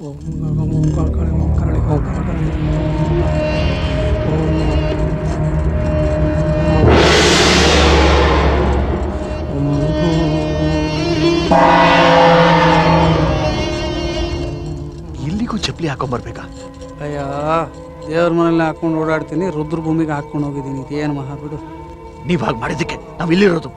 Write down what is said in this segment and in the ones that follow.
ಓಂ ಗಂ ಓಂ ಕ ಕಳೆ ಓಂ ಕರಳೆ ಓಂ ಕ ಕರಳೆ ಓಂ ಇಲ್ಲಿಗೂ ಚಪ್ಪಲಿ ಹಾಕೊಂಬರ್ಬೇಕಾ ಅಯ್ಯ ದೇವ್ರ ಮನೇಲಿ ಹಾಕೊಂಡು ಓಡಾಡ್ತೀನಿ ರುದ್ರ ಭೂಮಿಗೆ ಹಾಕೊಂಡು ಹೋಗಿದ್ದೀನಿ ಇದೇನು ಮಹಾ ಬಿಡು ನೀವ್ ಹಾಗೆ ಮಾಡಿದ್ದಕ್ಕೆ ನಾವ್ ಇಲ್ಲಿರೋದು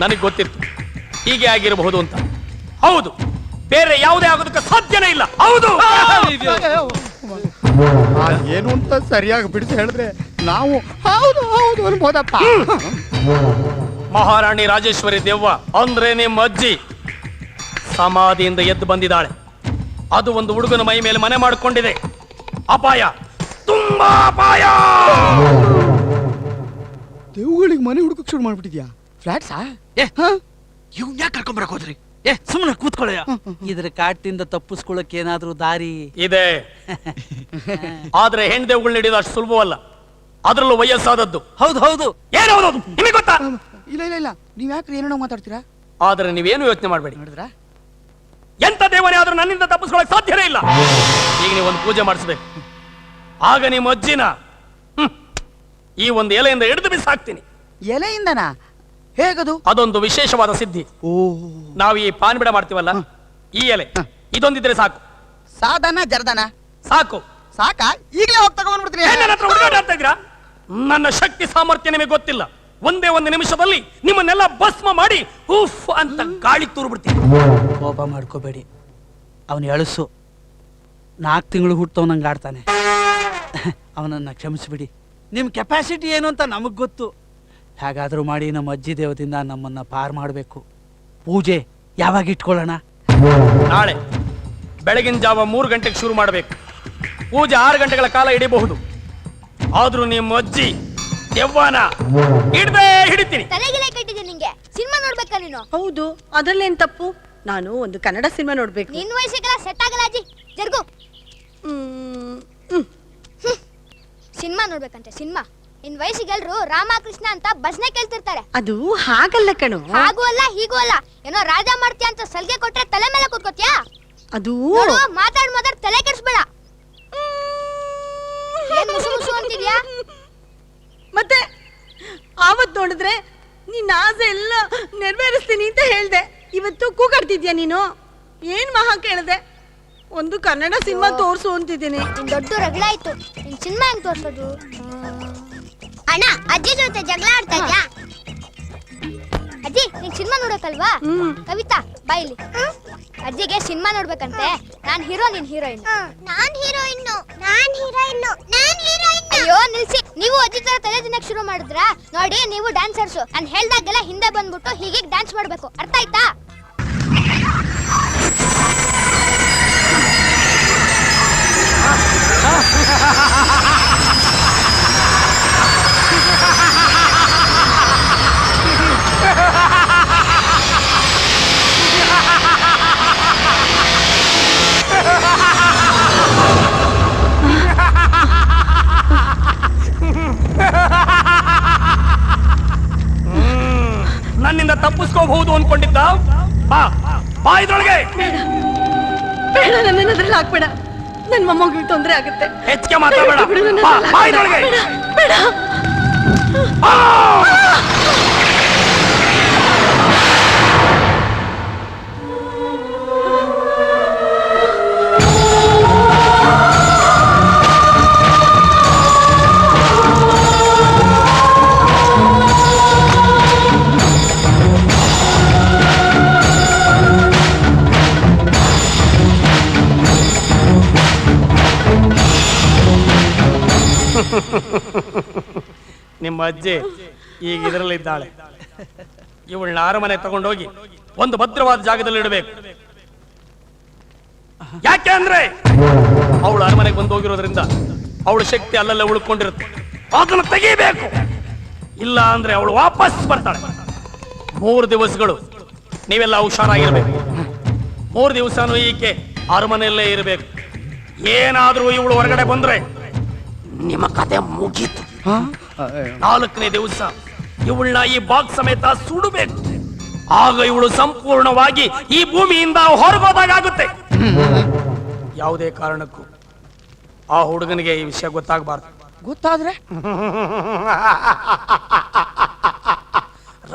ನನಗೆ ಗೊತ್ತಿತ್ತು. ಹೀಗೆ ಆಗಿರಬಹುದು ಅಂತ. ಹೌದು ಬೇರೆ ಯಾವುದೇ ಆಗೋದಕ್ಕೆ ಸಾಧ್ಯನೇ ಇಲ್ಲ. ಹೌದು! ಏನು ಅಂತ ಸರಿಯಾಗಿ ಬಿಡಿಸಿ ಹೇಳಿದ್ರೆ ನಾವು ಹೌದು ಹೌದು ಅನ್ಬೋದಪ್ಪ. ಮಹಾರಾಣಿ ರಾಜೇಶ್ವರಿ ದೇವ್ವ ಅಂದ್ರೆ ನಿಮ್ಮ ಅಜ್ಜಿ. ಸಮಾಧಿಯಿಂದ ಎದ್ದು ಬಂದಿದ್ದಾಳೆ. ಅದು ಒಂದು ಹುಡುಗನ ಮೈ ಮೇಲೆ ಮನೆ ಮಾಡಿಕೊಂಡಿದೆ. ಅಪಾಯ ತುಂಬಾ ಅಪಾಯ! ದೇವುಗಳಿಗೆ ಮನೆ ಹುಡುಕಕ್ಕೆ ಶುರು ಮಾಡ್ಬಿಟ್ಟಿದ್ಯಾ? ಫ್ಲಾಟ್ಸಾ ಇವ್ ಯಾಕೆ ಕರ್ಕೊಂಬರಕ್ ಹೋದ್ರಿ? ಏ ಸುಮ್ಮನೆ ಕೂತ್ಕೊಳ್ಳಯ್ಯ. ಇದ್ರ ಕಾಟಿಂದ ತಪ್ಪಿಸ್ಕೊಳಕ್ ಏನಾದ್ರೂ ದಾರಿ? ಇದೆ. ಆದ್ರೆ ಹೆಣ್ದೇವುಗಳನ್ನ ಹಿಡಿದು ಅಷ್ಟು ಸುಲಭವಲ್ಲ. ಅದರಲ್ಲೂ ವಯಸ್ಸಾದದ್ದು. ಹೌದು ಹೌದು. ಏನು ಹೌದು ನಿಮಗೆ ಗೊತ್ತಾ? ಇಲ್ಲ ಇಲ್ಲ ಇಲ್ಲ. ನೀವ್ ಯಾಕ್ರಿ ಏನೇನೋ ಮಾತಾಡ್ತೀರಾ? ಆದ್ರೆ ನೀವೇನು ಯೋಚನೆ ಮಾಡಬೇಡಿ. ನೋಡಿದ್ರ? ಎಂತ ದೇವನೇ ಆದ್ರೂ ನನ್ನಿಂದ ತಪ್ಪಿಸ್ಕೊಳಕ್ ಸಾಧ್ಯನೇ ಇಲ್ಲ. ಈಗ ನೀವು ಒಂದು ಪೂಜೆ ಮಾಡಿಸ್ಬೇಕು. ಆಗ ನಿಮ್ಮ ಅಜ್ಜಿನ ಹ್ಮ್, ಈ ಒಂದು ಎಲೆಯಿಂದ ಹಿಡಿದು ಬಿಸಾಕ್ತೀನಿ. ಎಲೆಯಿಂದನಾ? ಹೇಗದು? ಅದೊಂದು ವಿಶೇಷವಾದ ಸಿದ್ಧಿ. ಓ. ನಾವು ಈ ಪಾನ್ ಬಿಡ ಮಾಡ್ತೀವಲ್ಲ ಈ ಎಲೆ ಇದೊಂದಿದ್ರೆ ಸಾಕು. ಸಾಧನ ಜರ್ದನ? ಸಾಕು. ಸಾಕಾ? ಈಗಲೇ ಹೋಗಿ ತಗೊಂಡ್ಬಿಡ್ತೀನಿ ಏನ್ ನನ್ನ ಹತ್ರ ಹುಡುಗಾಟ ಇದ್ದೀರಾ? ನನ್ನ ಶಕ್ತಿ ಸಾಮರ್ಥ್ಯ ನಿಮಗೆ ಗೊತ್ತಿಲ್ಲ. ಒಂದೇ ಒಂದು ನಿಮಿಷದಲ್ಲಿ ನಿಮ್ಮನ್ನೆಲ್ಲ ಭಸ್ಮ ಮಾಡಿ ಉಫ್ ಅಂತ ಗಾಳಿ ತೂರು ಬಿಡ್ತೀನಿ ಕೋಪ ಮಾಡ್ಕೋಬೇಡಿ. ಅವನು ಎಳಸು. ನಾಲ್ಕು ತಿಂಗಳು ಹುಟ್ಟವನಂಗೆ ಆಡ್ತಾನೆ. ಅವನನ್ನು ಕ್ಷಮಿಸ್ಬಿಡಿ. ನಿಮ್ಮ ಕೆಪಾಸಿಟಿ ಏನು ಅಂತ ನಮಗೆ ಗೊತ್ತು. ಹೇಗಾದರೂ ಮಾಡಿ ನಮ್ಮ ಅಜ್ಜಿ ದೇವದಿಂದ ನಮ್ಮನ್ನು ಪಾರು ಮಾಡಬೇಕು. ಪೂಜೆ ಯಾವಾಗ ಇಟ್ಕೊಳ್ಳೋಣ? ನಾಳೆ. ಬೆಳಗಿನ ಜಾವ ಮೂರು ಗಂಟೆಗೆ ಶುರು ಮಾಡಬೇಕು. ಪೂಜೆ ಆರು ಗಂಟೆಗಳ ಕಾಲ ಹಿಡಿಬಹುದು. ಆದ್ರೂ ನಿಮ್ಮ ಅಜ್ಜಿ ದೆವ್ವನ ಹಿಡ್ದೇ ಹಿಡಿತೀನಿ. ತಲೆಗೆಲೆ ಕಟ್ಟಿದೆ ನಿಂಗೆ. ಸಿನಿಮಾ ನೋಡ್ಬೇಕಾ ನೀನು? ಹೌದು ಅದರಲ್ಲೇನ್ ತಪ್ಪು? ನಾನು ಒಂದು ಕನ್ನಡ ಸಿನಿಮಾ ನೋಡ್ಬೇಕು. ನಿನ್ ವಯಸ್ಸಿಗೆಲ್ಲ ಸೆಟ್ ಆಗಲ್ಲ ಅಜ್ಜಿ. ಜರ್ಗು. ಸಿನಿಮಾ ನೋಡ್ಬೇಕಂತೆ ಸಿನಿಮಾ. ನಿನ್ ವಯಸ್ಸಿಗೆಲ್ರು ರಾಮಕೃಷ್ಣ ಅಂತ ಭಜನೆ ಕೇಳ್ತಿರ್ತಾರೆ. ಅದು ಹಾಗಲ್ಲ ಕಣು. ಹಾಗೂ ಅಲ್ಲ ಹೀಗೂ ಅಲ್ಲ. ಏನೋ ರಾಜ ಮಾಡ್ತೀಯ ಅಂತ ಸಲ್ಗೆ ಕೊಟ್ರೆ ತಲೆ ಮೇಲೆ ಕೂತ್ಕೋತ್ಯಾ? ಅದು ನೋಡು ಮಾತಾಡ್ ಮಾತಾಡ್ ತಲೆ ಕೆಡಿಸ್ಬೇಡ. ಏನ್ ಮುಸು ಮುಸು ಅಂತಿದ್ಯಾ? ಮತ್ತೆ ಆವತ್ ನೋಡಿದ್ರೆ ನಿನ್ನ ಆಸೆ ಎಲ್ಲ ನೆರವೇರಿಸ್ತೀನಿ ಅಂತ ಹೇಳ್ದೆ. ಇವತ್ತು ಕೂಗಾಡ್ತಿದ್ಯಾ ನೀನು? ಏನ್ ಮಹಾ ಕೇಳ್ದೆ? ಒಂದು ಕನ್ನಡ ಸಿನಿಮಾ ತೋರಿಸು ಅಂತಿದ್ದೀನಿ. ನಿನ್ ದೊಡ್ಡ ರಗಳಾಯ್ತು ನಿನ್ ಸಿನಿಮಾ ಹೆಂಗ್ ತೋರ್ಸೋದು? ಅಣ್ಣ ಅಜ್ಜಿ ಜೊತೆ ಜಗಳ ಆಡ್ತಾ ಇದ್ಯಾ? ಅಜ್ಜಿ ನೀನ್ ಸಿನಿಮಾ ನೋಡಕ್ಕಲ್ವಾ. ಕವಿತಾ ಬಾಯಿಲಿ ಅಜ್ಜಿಗೆ ಸಿನಿಮಾ ನೋಡ್ಬೇಕಂತೆ. ನಾನ್ ಹೀರೋ ನೀನ್ ಹೀರೋಯಿನ್. ನಾನ್ ಹೀರೋಯಿನ್ ನಾನ್ ಹೀರೋಯಿನ್ ನಾನ್ ಹೀರೋಯಿನ್ ಅಯ್ಯೋ ನಿಲ್ಸಿ. ನೀವು ಅಜ್ಜಿ ತರ ತಲೆ ದಿನಕ್ ಶುರು ಮಾಡಿದ್ರಾ? ನೋಡಿ ನೀವು ಡ್ಯಾನ್ಸರ್ಸು ನಾನ್ ಹೇಳ್ದಾಗೆಲ್ಲ ಹಿಂದೆ ಬಂದ್ಬಿಟ್ಟು ಹೀಗೆ ಡ್ಯಾನ್ಸ್ ಮಾಡ್ಬೇಕು. ಅರ್ಥ ಆಯ್ತಾ? ನನ್ನಿಂದ ತಪ್ಪಿಸ್ಕೋಬಹುದು ಅನ್ಕೊಂಡಿದ್ದ? ಬಾ ಬಾ ಇದ್ರೊಳಗೆ. ಬೇಡ ನನ್ನನ್ನ ಅದ್ರಲ್ಲಿ ಹಾಕ್ಬೇಡ. ನನ್ನ ಮೊಮ್ಮಗಿಗೆ ತೊಂದರೆ ಆಗುತ್ತೆ. ಹೆಚ್ಚಿಗೆ ಮಾತಾಡಬೇಡ. ಬಿಡು, ನನ್ನನ್ನ ಬಾ ಬಾ ಇದ್ರೊಳಗೆ. ಬೇಡ, ಬೇಡ ನಿಮ್ಮ ಅಜ್ಜಿ ಈಗ ಇದರಲ್ಲಿದ್ದಾಳೆ. ಇವಳನ್ನ ಅರಮನೆ ತಗೊಂಡೋಗಿ ಒಂದು ಭದ್ರವಾದ ಜಾಗದಲ್ಲಿ ಇಡಬೇಕು. ಯಾಕೆ ಅಂದ್ರೆ ಅವಳು ಅರಮನೆಗೆ ಬಂದು ಹೋಗಿರೋದ್ರಿಂದ ಅವಳ ಶಕ್ತಿ ಅಲ್ಲಲ್ಲೇ ಉಳ್ಕೊಂಡಿರುತ್ತೆ. ಅದನ್ನು ತೆಗಿಬೇಕು. ಇಲ್ಲ ಅಂದ್ರೆ ಅವಳು ವಾಪಸ್ ಬರ್ತಾಳೆ. ಮೂರು ದಿವಸಗಳು ನೀವೆಲ್ಲ ಹುಷಾರಾಗಿರ್ಬೇಕು. ಮೂರು ದಿವಸನೂ ಈಕೆ ಅರಮನೆಯಲ್ಲೇ ಇರಬೇಕು. ಏನಾದ್ರೂ ಇವಳು ಹೊರಗಡೆ ಬಂದ್ರೆ ನಿಮ್ಮ ಕತೆ ಮುಗೀತು. ನಾಲ್ಕನೇ ದಿವಸ ಇವಳನ್ನ ಈ ಬಾಕ್ಸ್ ಸಮೇತ ಸುಡಬೇಕು. ಆಗ ಇವಳು ಸಂಪೂರ್ಣವಾಗಿ ಈ ಭೂಮಿಯಿಂದ ಹೊರಗೋದಾಗುತ್ತೆ ಯಾವುದೇ ಕಾರಣಕ್ಕೂ ಆ ಹುಡುಗನಿಗೆ ಈ ವಿಷಯ ಗೊತ್ತಾಗಬಾರ್ದು. ಗೊತ್ತಾದ್ರೆ?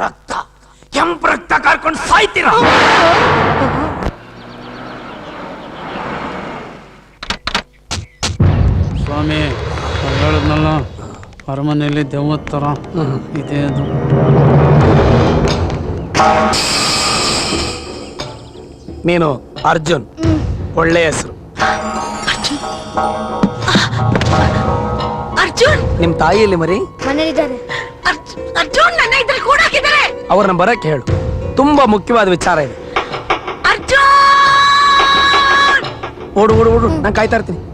ರಕ್ತ ಕೆಂಪು ರಕ್ತ ಕರ್ಕೊಂಡು ಸಾಯ್ತೀರ? ಸ್ವಾಮಿ ಹೇಳದ್ನಲ್ಲ ಹೇಳಿದ್ನಲ್ಲ. ಅರಮನೆಯಲ್ಲಿ ದೆವ್ವದ ಥರ ಇದೆ ಅದು. ನೀನು ಅರ್ಜುನ್. ಒಳ್ಳೆ ಹೆಸರು. ಅರ್ಜುನ್? ನಿಮ್ ತಾಯಿಯಲ್ಲಿ ಮರಿ? ಮನೇಲಿದ್ದಾರೆ ಅರ್ಜ್- ಅರ್ಜುನ್ ನನ್ನ ಇದ್ರಲ್ಲಿ ಕೂಡ ಹಾಕಿದ್ದಾರೆ ಅವ್ರನ್ನ ಬರಕ್ಕೆ ಹೇಳು ತುಂಬಾ ಮುಖ್ಯವಾದ ವಿಚಾರ ಇದೆ. ಅರ್ಜುನ್! ಓಡು ಓಡು ಓಡು. ನಾನು ಕಾಯ್ತಾ ಇರ್ತೀನಿ.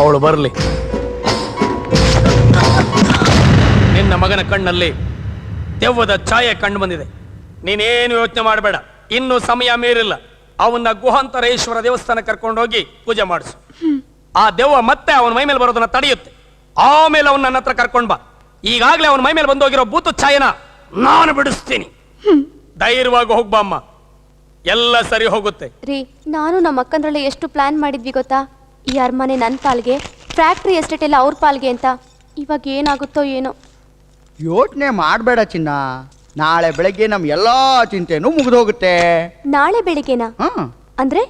ಅವಳು ಬರಲಿ. ನಿನ್ನ ಮಗನ ಕಣ್ಣಲ್ಲಿ ದೆವ್ವದ ಛಾಯೆ ಕಂಡು ಬಂದಿದೆ. ನೀನೇನು ಯೋಚನೆ ಮಾಡಬೇಡ. ಇನ್ನು ಸಮಯ ಮೀರಿಲ್ಲ. ಅವನ್ನ ಗುಹಾಂತರೇಶ್ವರ ದೇವಸ್ಥಾನ ಕರ್ಕೊಂಡೋಗಿ ಪೂಜೆ ಮಾಡಿಸು. ಆ ದೆವ್ವ ಮತ್ತೆ ಅವನ ಮೈ ಮೇಲೆ ಬರೋದನ್ನ ತಡೆಯುತ್ತೆ. ಆಮೇಲೆ ಅವನ ನನ್ನ ಹತ್ರ ಕರ್ಕೊಂಡ್ ಬಾ. ಈಗಾಗಲೇ ಅವನ ಮೈ ಮೇಲೆ ಬಂದೋಗಿರೋ ಭೂತ ಛಾಯೆನ ನಾನು ಬಿಡಿಸ್ತೀನಿ. ಧೈರ್ಯವಾಗಿ ಹೋಗ್ಬಾ ಅಮ್ಮ. ಎಲ್ಲ ಸರಿ ಹೋಗುತ್ತೆ. ರೀ, ನಾನು ನಮ್ಮ ಅಕ್ಕಂದ್ರಲ್ಲಿ ಎಷ್ಟು ಪ್ಲಾನ್ ಮಾಡಿದ್ವಿ ಗೊತ್ತಾ? ಈ ಅರಮನೆ ನನ್ನ ಪಾಲ್ಗೆ ಫ್ಯಾಕ್ಟ್ರಿ ಎಸ್ಟೇಟ್ ಎಲ್ಲ ಅವ್ರ ಪಾಲ್ಗೆ ಅಂತ. ಇವಾಗ ಏನಾಗುತ್ತೋ ಏನೋ. ಯೋಚನೆ ಮಾಡಬೇಡ ಚಿನ್ನ. ನಾಳೆ ಬೆಳಗ್ಗೆ ನಮ್ ಎಲ್ಲಾ ಚಿಂತೆನೂ ಮುಗಿದೋಗುತ್ತೆ. ನಾಳೆ ಬೆಳಿಗ್ಗೆನಾ? ಹಾಂ. ಅಂದ್ರೆ?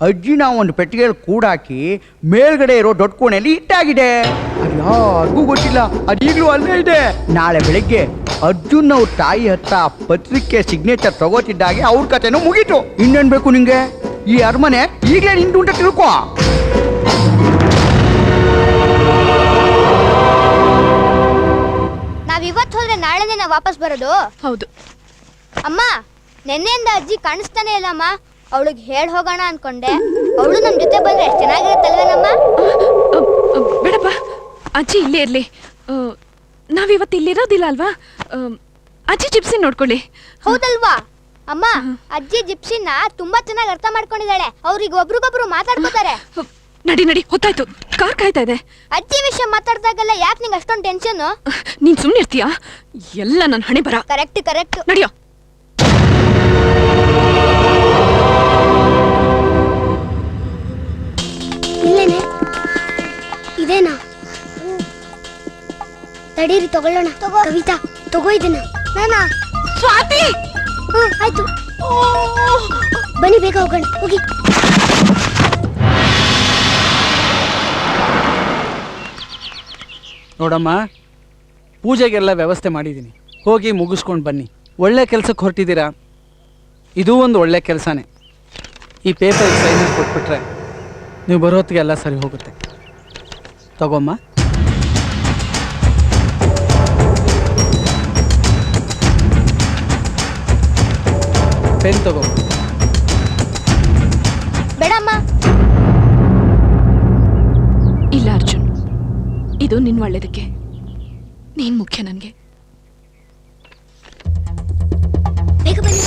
ಅಜ್ಜಿ ಅಜ್ಜಿನ ಒಂದು ಪೆಟ್ಟಿಗೆಯಲ್ಲಿ ಕೂಡಾಕಿ ಮೇಲ್ಗಡೆ ಇರೋ ದೊಡ್ಡ ಕೋಣೆಯಲ್ಲಿ ಇಟ್ಟಾಗಿದೆ ಅದು ಯಾರಿಗೂ ಗೊತ್ತಿಲ್ಲ. ಅದು ಈಗಲೂ ಅಲ್ಲೇ ಇದೆ. ನಾಳೆ ಬೆಳಿಗ್ಗೆ ಅರ್ಜುನ್ ಅವ್ರ ತಾಯಿ ಹತ್ರ ಪತ್ರಿಕೆ ಸಿಗ್ನೇಚರ್ ತಗೋತಿದ್ದಾಗೆ ಅವ್ರ ಕತೆನೂ ಮುಗೀತು. ಇನ್ನೇನ್ ಬೇಕು ನಿಂಗೆ? ಈ ಅರಮನೆ ಈಗಲೇ ನಿಂದು ಉಂಟ ತಿಳ್ಕೊ. ನಾವ್ ಇವತ್ತು ಹೋದ್ರೆ ನಾಳೆನೇ ನಾವು ವಾಪಸ್ ಬರೋದು? ಹೌದು. ಅಮ್ಮ ನೆನ್ನೆಯಿಂದ ಅಜ್ಜಿ ಕಾಣಿಸ್ತಾನೆ ಇಲ್ಲಮ್ಮ. ಅವಳಿಗೆ ಹೇಳಿ ಹೋಗೋಣ ಅನ್ಕೊಂಡೆ. ಅವಳು ನಮ್ ಜೊತೆ ಬಂದ್ರೆ ಎಷ್ಟ್ ಚೆನ್ನಾಗಿರುತ್ತಲ್ವೇನಮ್ಮ? ಬೇಡಪ್ಪ ಅಜ್ಜಿ ಇಲ್ಲೇ ಇರ್ಲಿ. ನಾವು ನಾವಿವತ್ತು ಇಲ್ಲಿರೋದಿಲ್ಲ ಅಲ್ವಾ? ಅಜ್ಜಿ ಚಿಪ್ಸಿ ನೋಡ್ಕೊಳ್ಳಿ. ಹೌದಲ್ವಾ? ಅಮ್ಮ ಅಜ್ಜಿ ಜಿಪ್ಸಿನ ತುಂಬಾ ಚೆನ್ನಾಗಿ ಅರ್ಥ ಮಾಡ್ಕೊಂಡಿದ್ದಾಳೆ. ಅವ್ರಿಗೆ ಒಬ್ರಿಗೊಬ್ರು ಮಾತಾಡ್ಕೋತಾರೆ. ನಡಿ ನಡಿ ಹೊತ್ತಾಯ್ತು. ಕಾರ್ ಕಾಯ್ತಾ ಇದೆ. ಅಜ್ಜಿ ವಿಷಯ ಮಾತಾಡ್ದಾಗೆಲ್ಲ ಯಾಕೆ ನಿಂಗೆ ಅಷ್ಟೊಂದು ಟೆನ್ಷನ್ ನೀನ್ ಸುಮ್ಮನೆ ಇರ್ತೀಯಾ? ಎಲ್ಲ ನನ್ನ ಹಣೆ ಬರ. ಕರೆಕ್ಟ್ ಕರೆಕ್ಟ್ ನಡಿಯೋ. ಇಲ್ಲೇನೆ. ಇದೇನಾ? ತಡೀರಿ ತಗೊಳ್ಳೋಣ. ಕವಿತಾ ತಗೋ ಇದನ್ನ. ನಾನಾ? ಸ್ವಾತಿ! ಆಯ್ತು. ಬನ್ನಿ, ಬೇಗ ಹೋಗೋಣ. ಹೋಗಿ. ನೋಡಮ್ಮ, ಪೂಜೆಗೆಲ್ಲ ವ್ಯವಸ್ಥೆ ಮಾಡಿದ್ದೀನಿ. ಹೋಗಿ ಮುಗಿಸ್ಕೊಂಡು ಬನ್ನಿ. ಒಳ್ಳೆ ಕೆಲಸಕ್ಕೆ ಹೊರಟಿದ್ದೀರಾ? ಇದೂ ಒಂದು ಒಳ್ಳೆ ಕೆಲಸನೇ. ಈ ಪೇಪರ್ ಸೈನ್ ಕೊಟ್ಬಿಟ್ರೆ ನೀವು ಬರೋತ್ತಿಗೆ ಎಲ್ಲ ಸರಿ ಹೋಗುತ್ತೆ. ತಗೊಮ್ಮ. ಪೆನ್ ತಗೋ. ಬೇಡಮ್ಮ. ಇಲ್ಲ ಅರ್ಜುನ್. ಇದು ನಿನ್ ಒಳ್ಳೇದಕ್ಕೆ. ನೀನ್ ಮುಖ್ಯ ನನ್ಗೆ. ಬೇಗ ಬನ್ನಿ.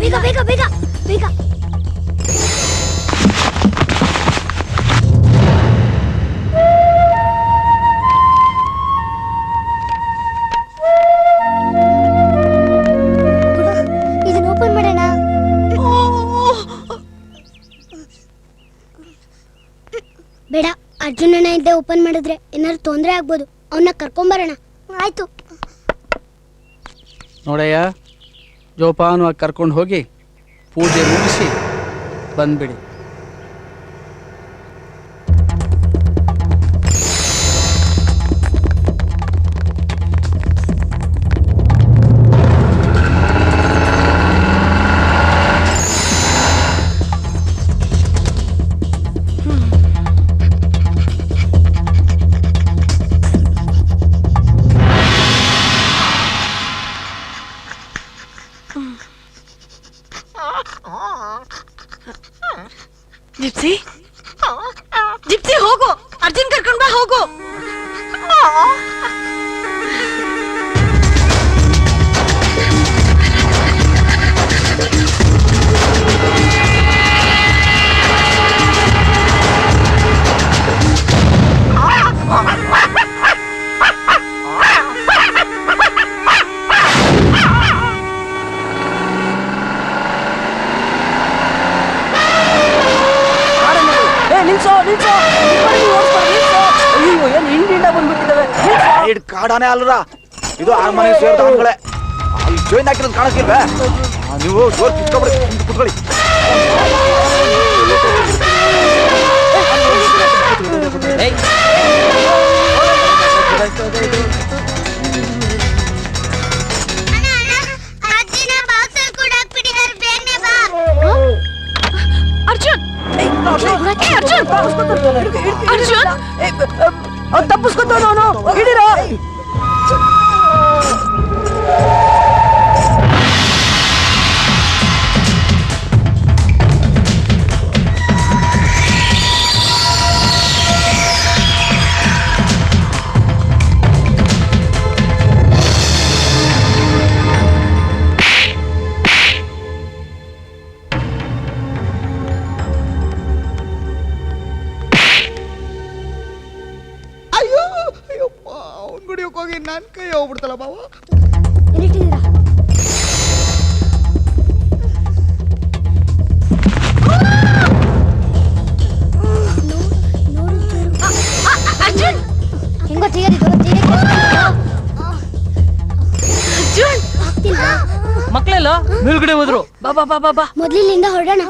ಬೇಗ ಬೇಗ ಬೇಗ ಬೇಗ. ಓಪನ್ ಮಾಡಿದ್ರೆ ಏನಾದ್ರು ತೊಂದರೆ ಆಗ್ಬೋದು ಅವನ್ನ ಕರ್ಕೊಂಬರೋಣ. ಆಯ್ತು. ನೋಡಯ್ಯ, ಜೋಪಾನವಾಗಿ ಕರ್ಕೊಂಡು ಹೋಗಿ ಪೂಜೆ ಮುಗಿಸಿ ಬಂದ್ಬಿಡಿ. ಕಾಡಾನೆ ಅಲ್ರ ಇದು ಅರಮನೆ ಸೇರಿದ ಆನೆಗಳೇ ಅಲ್ಲಿ ಜೋಯಿನ್ ಹಾಕಿರೋದು ಕಾಣಿಸ್ತಿಲ್ವೇ ಆ, ನೀವು ಜೋರ್ ಕಿತ್ಕೊಬಿಡಿ ಕುಂತ್ ಕುತ್ಕೊಳ್ಳಿ ಅಜ್ಜಿನ ಬಾಕ್ಸಲ್ಲಿ ಕೂಡ ಹಾಕ್ಬಿಟ್ಟಿದ್ದಾರೆ ಬೇಗನೆ ಬಾ ಅರ್ಜುನ್ ಏ, ಅರ್ಜುನ್ ಅರ್ಜುನ್ ತಪ್ಪಿಸ್ಕೊತಾನ ಅವನು ಹಿಡಿರೋ? ಕೈ ಹೋಗ್ಬಿಡ್ತಲ್ಲ ಬಾವ? ಎಲ್ಲಿಟ್ಟಿದ್ದೀರಾ? ಹೆಂಗೋ ತೆಗೆದಿದ್ದು ತೆಗೆದಿದ್ದು ಮಕ್ಕಳೆಲ್ಲ ಮೇಲ್ಗಡೆ ಹೋದ್ರು. ಬಾ ಬಾ ಬಾ ಬಾ ಬಾ. ಮೊದಲಿನಿಂದ ಹೊರಡೋಣ.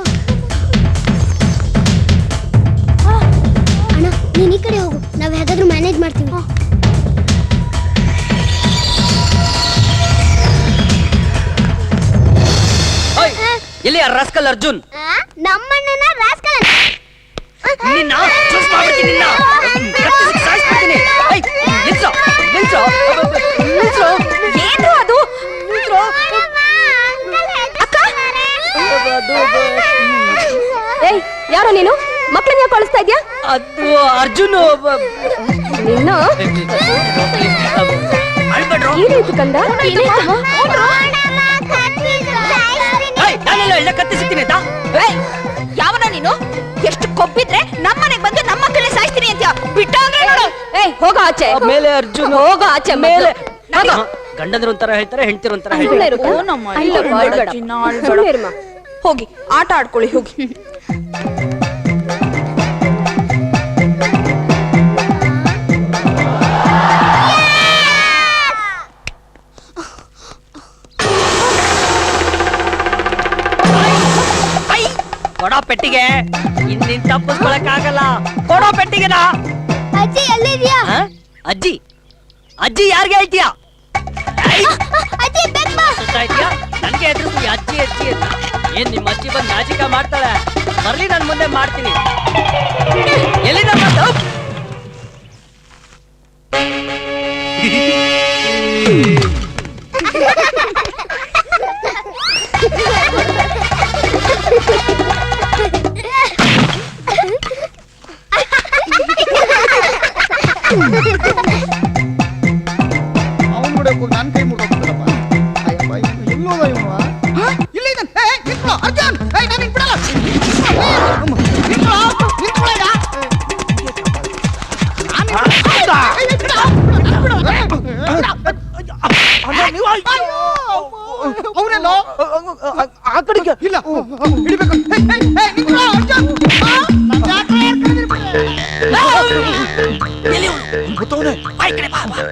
ಅಣ್ಣ ನೀನ್ ಈ ಕಡೆ ಹೋಗು. ನಾವ್ ಹೇಗಾದ್ರೂ ಮ್ಯಾನೇಜ್ ಮಾಡ್ತೀವಿ. ಎಲ್ಲಿ ರಸ್ಕಲ್ ಅರ್ಜುನ್? ನಮ್ಮಣ್ಣನ ರಾಸ್ಕಲ್ ನಿನ್ನ ಚೂಸ್ ಮಾಡ್ಬಿಡ್ತೀನಿ ನಿನ್ನ. ಕತ್ತಿಸಿ ಸಾಯಿಸ್ಬಿಡ್ತೀನಿ. ಏಯ್, ನಿಲ್ಸು, ನಿಲ್ಸು, ನಿಲ್ಸು. ಏನು ಅದು? ಏಯ್ ಯಾರೋ ನೀನು? ಮಕ್ಕಳನ್ನ ಯಾಕೆ ಕಳಿಸ್ತಾ ಇದ್ಯಾ? ಅದು ಅರ್ಜುನ್. ನಿನ್ನ? ಅಳ್ಬೇಡ್ರು. ಏನಾಯ್ತು ಕಂದ? ಎಳ್ಳ ಕತ್ತಿಸಿರ್ತೀನಿ ಆಯ್ತಾ? ಏಯ್, ಯಾವನ ನೀನು? ಎಷ್ಟು ಕೊಬ್ಬಿದ್ರೆ ನಮ್ಮನೆಗೆ ಬಂದು ನಮ್ಮ ಮಕ್ಕಳನ್ನ ಸಾಯಿಸ್ತೀನಿ ಅಂತ ಬಿಟ್ಟಾಗ ನೋಡು. ಏ ಹೋಗ ಆಚೆ. ಮೇಲೆ ಅರ್ಜುನ್. ಹೋಗ ಆಚೆ ಮೇಲೆ. ಗಂಡದ್ರು ಗಂಡಂದ್ರ ಒಂಥರ ಹೇಳ್ತಾರೆ ಹೆಂಡತಿರು ಒಂಥರ ಹೇಳ್ತಾರೆ. ಹೋಗಿ ಆಟ ಆಡ್ಕೊಳ್ಳಿ ಹೋಗಿ. ಕೊಡೋ ಪೆಟ್ಟಿಗೆ ಇನ್ನಿನ್ ತಪ್ಪಿಸ್ಕೊಳಕ್ ಆಗಲ್ಲ ಕೊಡೋ ಪೆಟ್ಟಿಗೆನ? ಅಜ್ಜಿ ಎಲ್ಲಿದ್ಯಾ? ಆ? ಅಜ್ಜಿ ಅಜ್ಜಿ ಯಾರಿಗೆ ಹೇಳ್ತೀಯಾ? ಅಜ್ಜಿ ಬೇಗ ಬಾ ಸುತ್ತಾಯ್ತೀಯ ನನ್ಗೆ ಎದುರಿಸ್ತೀಯ ಅಜ್ಜಿ ಅಜ್ಜಿ ಅಂತ. ಏನ್ ನಿಮ್ಮ ಅಜ್ಜಿ ಬಂದು ನಾಚಿಕ ಮಾಡ್ತಾಳೆ? ಬರ್ಲಿ ನಾನು ಮುಂದೆ ಮಾಡ್ತೀನಿ. ಎಲ್ಲಿದ ಮಾತು ಅವ್ನ್ ಗುಡಿಯೋಕ್ ಹೋಗಿ ನನ್ ಕೈ ಮುರ್ದೋಗ್ಬಿಡ್ತಲ್ಲಪ್ಪ ಅಯ್ಯಪ್ಪ ಇವ್ನು ಎಲ್ಲೋದ ಇವನು ಇಲ್ಲ ಇದ್ದಾನೆ ಏ ನಿಂತ್ಕೊ ಅರ್ಜುನ್ ಏಯ್ ನಾನು ನಿನ್ ಬಿಡಲ್ಲ ನಿಂತ್ಕೊ, ನಿಂತ್ಕೊ ಈಗ. ಅವನೆಲ್ಲೋ ಆ ಕಡೆಗೆ ಇಲ್ಲ ಹಿಡಿಬೇಕು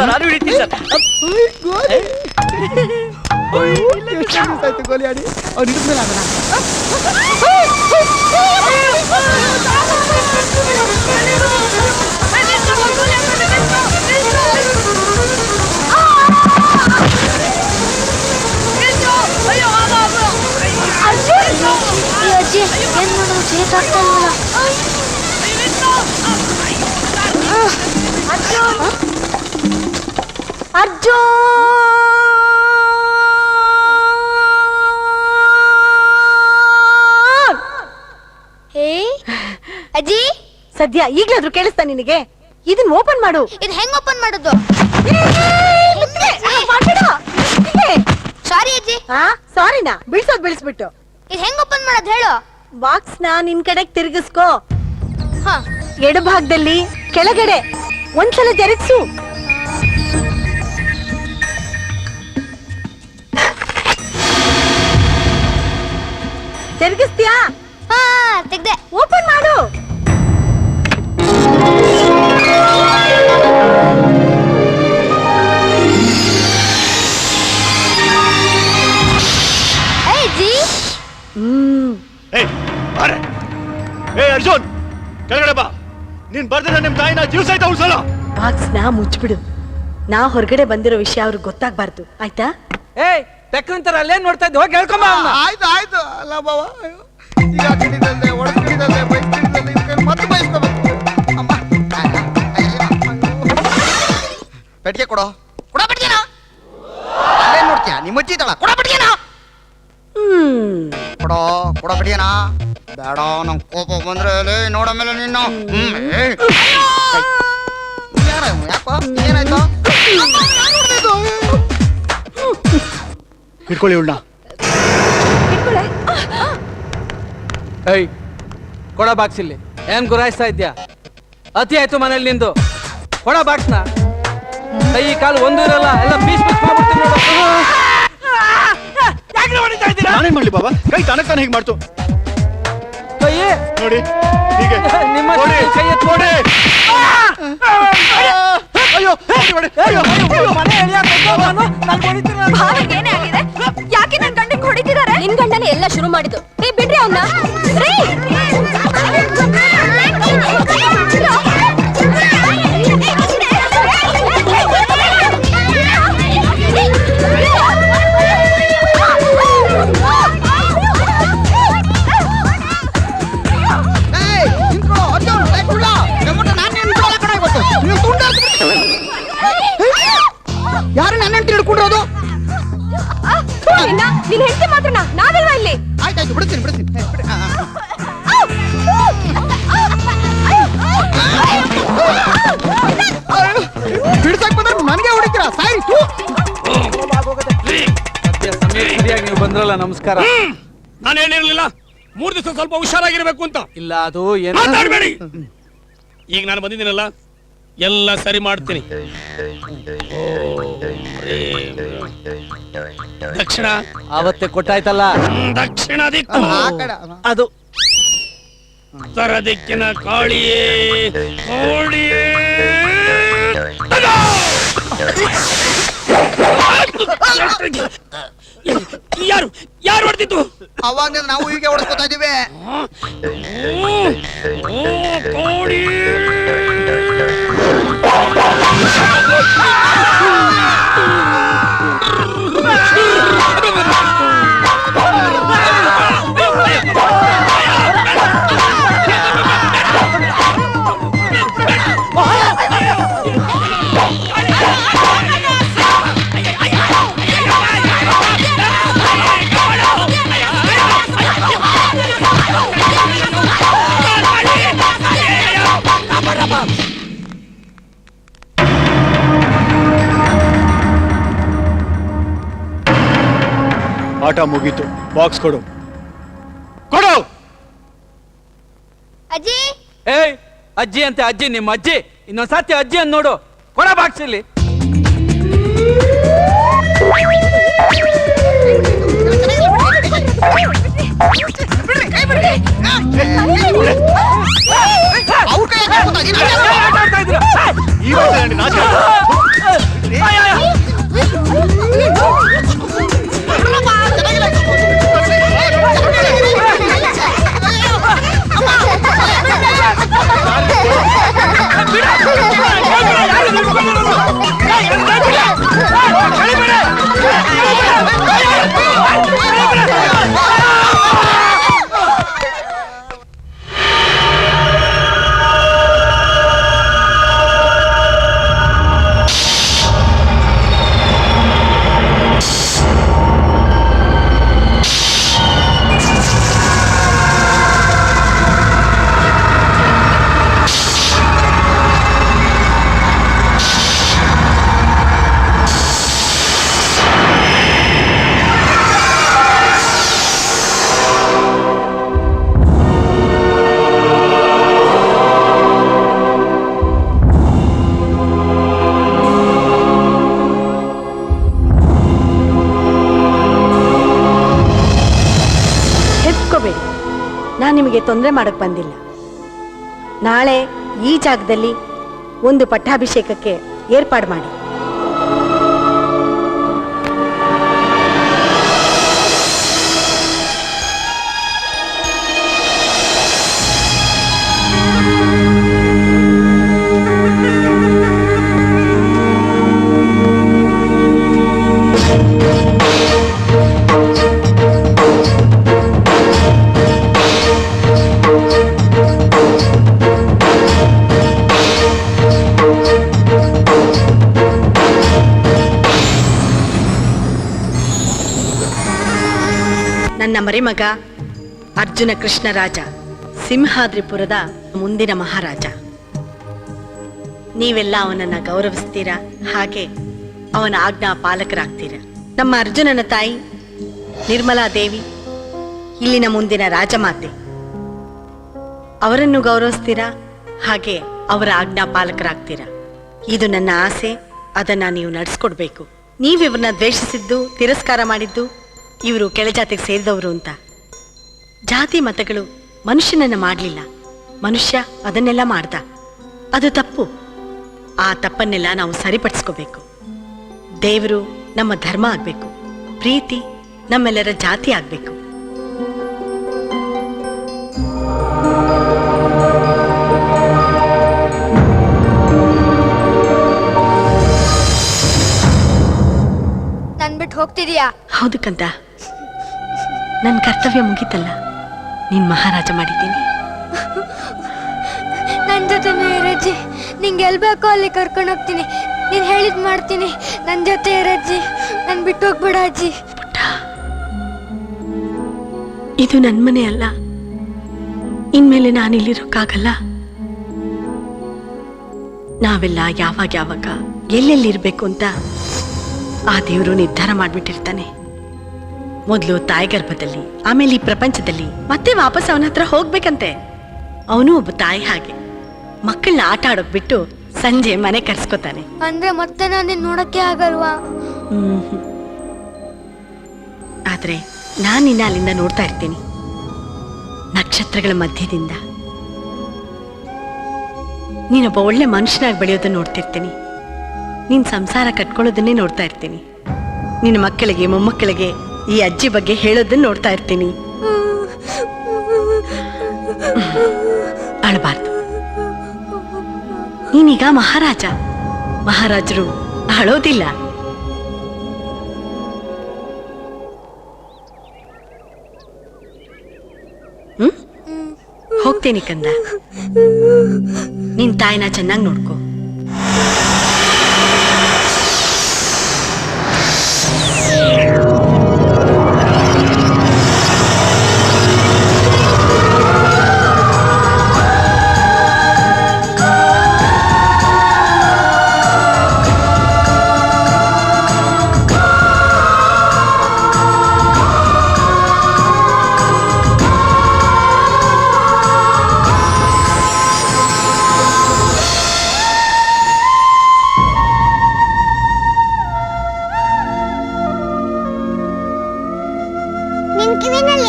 ನಾನು ಬಿಡಲ್ಲ ಸರ್ ನಾನು ಹಿಡಿತೀನಿ ಸರ್ ಗೋಲಿ ಆಯ್ತು ಗೋಲಿ ಆಡಿ ಅವ್ನು ಹಿಡಿದ್ಮೇಲೆ ಅದನ್ನ ಅರ್ಜುನ್! ಹೇ? ಅಜ್ಜಿ ಸದ್ಯ ಈಗ್ಲಾದ್ರೂ ಕೇಳಿಸ್ತಾ ನಿನಗೆ? ಇದನ್ನ ಓಪನ್ ಮಾಡು. ಇದು ಹೆಂಗ್ ಓಪನ್ ಮಾಡೋದು. ಸಾರಿ ಅಜ್ಜಿ. ಆ ಸಾರಿನಾ ಬಿಳ್ಸೋದ್ ಬಿಳಿಸ್ಬಿಟ್ಟು. ಇದು ಹೆಂಗ್ ಓಪನ್ ಮಾಡೋದು ಹೇಳು. ಬಾಕ್ಸ್ನ ನಿನ್ ಕಡೆಗ್ ತಿರುಗಿಸ್ಕೋ. ಹಾ. ಎಡಭಾಗದಲ್ಲಿ ಕೆಳಗಡೆ ಒಂದ್ಸಲ ಜರುಗ್ಸು ಜರುಗಿಸ್ತೀಯಾ ಹಾ ತೆಗ್ದೆ. ಓಪನ್ ಮಾಡು. ಏ ಅಜ್ಜಿ ಹ್ಮ್. ಏಯ್ ಬಾರೆ. ಏ ಅರ್ಜುನ್ ಕೆಳಗಡೆ ಬಾ. ನೀನ್ ಬರ್ದಿರ ನಿಮ್ ತಾಯಿನ ಜೀವ ಸಹಿತ ಉಳ್ಸಲ್ಲ. ಬಾಕ್ಸ್ನ ಮುಚ್ಚಿಬಿಡು ನಾ ಹೊರಗಡೆ ಬಂದಿರೋ ವಿಷಯ ಅವ್ರಿಗೆ ಗೊತ್ತಾಗ್ಬಾರ್ದು. ಆಯ್ತಾ? ಏಯ್ ತೆಕ್ಕಂತಾರ ಅಲ್ಲೇನ್ ನೋಡ್ತಾ ಇದ್ದೆ. ಹೋಗಿ ಹೇಳ್ಕೊಂಬ ಅವ್ನ. ಆಯ್ತು ಆಯ್ತು. ಅಲ್ಲ ಬಾವ ಈಗ ಕಿಡಿದಲ್ದೆ ಒಳಗ್ ಕಿಡಿದಲ್ದೆ ಬೈಕ್ ಕಿಡಿದಲ್ದೆ ಮತ್ತೆ ಅಮ್ಮ ಪೆಟ್ಟಿಗೆ ಕೊಡೋ. ಕೊಡ ಪೆಟ್ಟಿಗೆನ? ಅಲ್ಲೇ ನೋಡ್ತೀಯ? ನಿಮ್ಮ ಅಜ್ಜಿ ಇದ್ದಾಳ. ಕೊಡ ಪೆಟ್ಟಿಗೆನ? ಹ್ಮ್. ಕೊಡೋ ಕೊಡ ಪೆಟ್ಟಿಗೆನ? ಬೇಡ ನಂಗೆ ಕೋಪ ಬಂದ್ರೆ ಲೇ, ನೋಡಮೇಲೆ ನಿನ್ನ. ಹ್ಮ್. ಯಾರ ಇವ್ನು? ಯಾಕೋ? ಏನಾಯ್ತು? ಹಿಡ್ಕೊಳ್ಳಿ ಉಳ್ಳ ಏಯ್ ಕೊಡ ಬಾಕ್ಸ್ ಇಲ್ಲಿ. ಏನ್ ಗುರಾಯಿಸ್ತಾ ಇದ್ಯಾ? ಅತಿ ಆಯ್ತು ಮನೇಲಿ ನಿಂದು. ಕೊಡ ಬಾಕ್ಸ್ನ ಕೈ ಕಾಲು ಒಂದು ಇರಲ್ಲ ಎಲ್ಲ ಪೀಸ್ ಪೀಸ್ ಮಾಡ್ಬಿಡ್ತೀನಿ ನಾನೇನ್ ಮಾಡ್ಲಿ ಬಾಬಾ? ಕೈ ತನಕ ಹೀಗೆ ಮಾಡ್ತು. ಕೈ? ನೋಡಿ ಹೀಗೆ. ನಿಮ್ಮ ನೋಡಿ, ಕೈ ಎತ್ತೋಡಿ. ಅಯ್ಯೋ ಅಯ್ಯೋ ಮನೆ ಎಳ್ಯಾಕ್ ಹೋಗೋ ನಾನು, ನಾನ್ ಹೊಡಿತೀನಿ ನಾನು. ಏನೇ ಆಗಿದೆ? ಯಾಕೆ ನನ್ನ ಗಂಡನ್ ಹೊಡಿತಿದ್ದಾರೆ? ನಿನ್ ಗಂಡನೇ ಎಲ್ಲ ಶುರು ಮಾಡಿದ್ದು. ಏ ಬಿಡ್ರಿ ಅವನ್ನ ಏಯ್, ನಮಸ್ಕಾರ. ನಾನು ಹೇಳಿರ್ಲಿಲ್ಲ ಮೂರು ದಿವಸ ಸ್ವಲ್ಪ ಹುಷಾರಾಗಿರ್ಬೇಕು ಅಂತ. ಇಲ್ಲ ಅದು ಏನು ಮಾತಾಡ್ಬೇಡಿ. ಈಗ ನಾನು ಬಂದಿದ್ದೀನಲ್ಲ ಎಲ್ಲ ಸರಿ ಮಾಡ್ತೀನಿ. ದಕ್ಷಿಣ. ಆವತ್ತೆ ಕೊಟ್ಟಾಯ್ತಲ್ಲ. ಹ್ಮ್, ದಕ್ಷಿಣ ದಿಕ್ಕು. ಅದು ಉತ್ತರ ದಿಕ್ಕಿನ ಕಾಳಿಯೇ ಕೋಳಿಯೇ ತಗೋ! ಯಾರು ಯಾರು ಹೊಡೆದಿದ್ದು ಅವಾಗ ನಾವು ಹೀಗೆ ಹೊಡ್ಸ್ಕೊತಾ ಇದೀವಿ ಕೋಳಿ ಆಟ ಮುಗೀತು. ಬಾಕ್ಸ್ ಕೊಡು. ಕೊಡು! ಅಜ್ಜಿ! ಏಯ್ ಅಜ್ಜಿ ಅಂತೆ ಅಜ್ಜಿ ನಿಮ್ಮ ಅಜ್ಜಿ. ಇನ್ನೊಂದ್ ಸತಿ ಅಜ್ಜಿ ಅಂತ ನೋಡು. ಕೊಡ ಬಾಕ್ಸ್ ಇಲ್ಲಿ. ಆಟ ನಿಮಗೆ ತೊಂದರೆ ಮಾಡಕ್ ಬಂದಿಲ್ಲ. ನಾಳೆ ಈ ಜಾಗದಲ್ಲಿ ಒಂದು ಪಟ್ಟಾಭಿಷೇಕಕ್ಕೆ ಏರ್ಪಾಡು ಮಾಡಿ. ಮರಿಮಗ ಅರ್ಜುನ ಕೃಷ್ಣರಾಜ ಸಿಂಹಾದ್ರಿಪುರದ ಮುಂದಿನ ಮಹಾರಾಜ. ನೀವೆಲ್ಲ ಅವನನ್ನ ಗೌರವಿಸ್ತೀರಾ? ಹಾಗೆ ಅವನ ಆಜ್ಞಾ ಪಾಲಕರಾಗ್ತೀರ ನಮ್ಮ ಅರ್ಜುನನ ತಾಯಿ ನಿರ್ಮಲಾ ದೇವಿ, ಇಲ್ಲಿನ ಮುಂದಿನ ರಾಜಮಾತೆ. ಅವರನ್ನು ಗೌರವಿಸ್ತೀರಾ? ಹಾಗೆ ಅವರ ಆಜ್ಞಾ ಪಾಲಕರಾಗ್ತೀರಾ ಇದು ನನ್ನ ಆಸೆ, ಅದನ್ನ ನೀವು ನಡೆಸ್ಕೊಡ್ಬೇಕು. ನೀವಿವ್ರನ್ನ ದ್ವೇಷಿಸಿದ್ದು, ತಿರಸ್ಕಾರ ಮಾಡಿದ್ದು ಇವರು ಕೆಳಜಾತಿಗೆ ಸೇರಿದವರು ಅಂತ. ಜಾತಿ ಮತಗಳು ಮನುಷ್ಯನನ್ನ ಮಾಡಲಿಲ್ಲ. ಮನುಷ್ಯ ಅದನ್ನೆಲ್ಲ ಮಾಡ್ದ. ಅದು ತಪ್ಪು. ಆ ತಪ್ಪನ್ನೆಲ್ಲ ನಾವು ಸರಿಪಡಿಸ್ಕೋಬೇಕು. ದೇವರು ನಮ್ಮ ಧರ್ಮ ಆಗ್ಬೇಕು. ಪ್ರೀತಿ ನಮ್ಮೆಲ್ಲರ ಜಾತಿ ಆಗ್ಬೇಕು. ನನ್ ಬಿಟ್ಟು ಹೋಗ್ತಿದೀಯಾ? ಹೌದು ಕಂದ. ನನ್ನ ಕರ್ತವ್ಯ ಮುಗೀತಲ್ಲ ನೀನ್ ಮಹಾರಾಜ ಮಾಡಿದ್ದೀನಿ. ನನ್ನ ಜೊತೆ ಇರಜ್ಜಿ ನಿಂಗೆ ಎಲ್ ಬೇಕೋ ಅಲ್ಲಿ ಕರ್ಕೊಂಡು ಹೋಗ್ತೀನಿ. ನೀನ್ ಹೇಳಿದ್ ಮಾಡ್ತೀನಿ. ನನ್ನ ಜೊತೆ ಇರಜ್ಜಿ ನನ್ ಬಿಟ್ಟು ಹೋಗ್ಬೇಡ ಅಜ್ಜಿ. ಪುಟ್ಟ ಇದು ನನ್ನ ಮನೆ ಅಲ್ಲ. ಇನ್ಮೇಲೆ ನಾನು ನಾನಿಲ್ಲಿರೋಕ್ಕಾಗಲ್ಲ ನಾವೆಲ್ಲ ಯಾವಾಗ ಯಾವಾಗ ಎಲ್ಲೆಲ್ಲಿರ್ಬೇಕು ಅಂತ ಆ ದೇವರು ನಿರ್ಧಾರ ಮಾಡ್ಬಿಟ್ಟಿರ್ತಾನೆ. ಮೊದಲು ತಾಯಿ ಗರ್ಭದಲ್ಲಿ ಆಮೇಲೆ ಈ ಪ್ರಪಂಚದಲ್ಲಿ ಮತ್ತೆ ವಾಪಸ್ ಅವನ ಹತ್ರ ಹೋಗ್ಬೇಕಂತೆ. ಅವನು ಒಬ್ಬ ತಾಯಿ ಹಾಗೆ. ಮಕ್ಕಳನ್ನ ಆಟ ಆಡೋಕ್ ಬಿಟ್ಟು ಸಂಜೆ ಮನೆ ಕರ್ಸ್ಕೊತಾನೆ. ಅಂದ್ರೆ ಮತ್ತೆ ನಾನು ನೋಡಕ್ಕೆ ಆಗಲ್ವಾ? ಹ್ಮ್. ಆದ್ರೆ ನಾನು ನಿನ್ನ ಅಲ್ಲಿಂದ ನೋಡ್ತಾ ಇರ್ತೀನಿ. ನಕ್ಷತ್ರಗಳ ಮಧ್ಯದಿಂದ. ನೀನೊಬ್ಬ ಒಳ್ಳೆ ಮನುಷ್ಯನಾಗಿ ಬೆಳೆಯೋದನ್ನ ನೋಡ್ತಿರ್ತೀನಿ. ನೀನ್ ಸಂಸಾರ ಕಟ್ಕೊಳ್ಳೋದನ್ನೇ ನೋಡ್ತಾ ಇರ್ತೀನಿ. ನಿನ್ನ ಮಕ್ಕಳಿಗೆ ಮೊಮ್ಮಕ್ಕಳಿಗೆ ಈ ಅಜ್ಜಿ ಬಗ್ಗೆ ಹೇಳೋದನ್ನ ನೋಡ್ತಾ ಇರ್ತೀನಿ. ಅಳಬಾರ್ದು. ನೀನೀಗ ಮಹಾರಾಜ. ಮಹಾರಾಜರು ಅಳೋದಿಲ್ಲ. ಹೋಗ್ತೇನೆ ಕಂದ. ನಿನ್ ತಾಯಿನ ಚೆನ್ನಾಗಿ ನೋಡ್ಕೋ.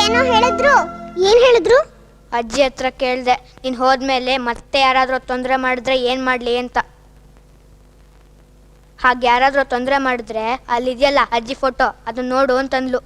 ಏನೋ ಹೇಳಿದ್ರು? ಏನ್ ಹೇಳಿದ್ರು? ಅಜ್ಜಿ ಹತ್ರ ಕೇಳ್ದೆ, ನೀನ್ ಹೋದ್ಮೇಲೆ ಮತ್ತೆ ಯಾರಾದ್ರೂ ತೊಂದರೆ ಮಾಡಿದ್ರೆ ಏನ್ ಮಾಡ್ಲಿ ಅಂತ. ಹಾಗೆ ಯಾರಾದ್ರೂ ತೊಂದರೆ ಮಾಡಿದ್ರೆ ಅಲ್ಲಿದೆಯಲ್ಲ ಅಜ್ಜಿ ಫೋಟೋ ಅದನ್ನ ನೋಡು ಅಂತಂದ್ಲು.